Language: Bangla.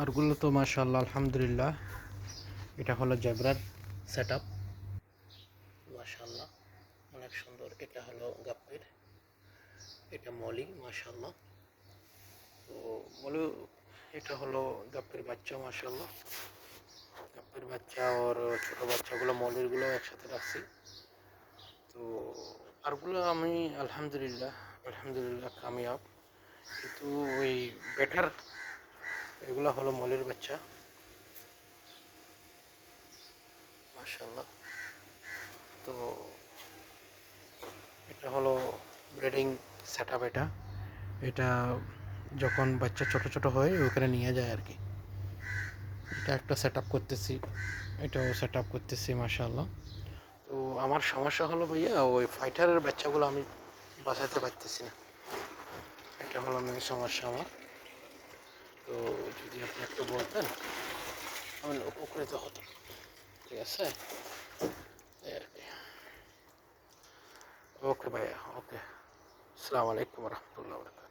আরগুলো তো মাশাআল্লাহ, আলহামদুলিল্লাহ। এটা হলো জেব্রার সেট আপ মাশাআল্লাহ, অনেক সুন্দর। এটা হলো গাপ্পির। এটা মলি, মাশাআল্লাহ। তো মলি, এটা হলো গাপ্পির বাচ্চা, মাশাআল্লাহ। গাপ্পির বাচ্চা, ওর ছোটো বাচ্চাগুলো, মলিরগুলো একসাথে রাখছি। তো আরগুলো আমি, আলহামদুলিল্লাহ আলহামদুলিল্লাহ, কামিয়াব। কিন্তু ওই বেটার এগুলো হলো মলির বাচ্চা। মাশাল্লাহ তো এটা হলো ব্রিডিং সেট এটা। এটা যখন বাচ্চা ছোট ছোট হয়, ওখানে নিয়ে যায় আর কি এটা একটা সেট করতেছি। এটাও সেট করতেছি মাশাল্লাহ তো আমার সমস্যা হলো ভাইয়া, ওই ফাইটারের বাচ্চাগুলো আমি বাঁচাতে পারতেছি না। এটা হলো মেন সমস্যা আমার। একটু বলতেন আমি উপকৃত হতাম ঠিক আছে এই আর কি ওকে ভাইয়া ওকে আসসালামু আলাইকুম রহমতুল্লাহ বরকাত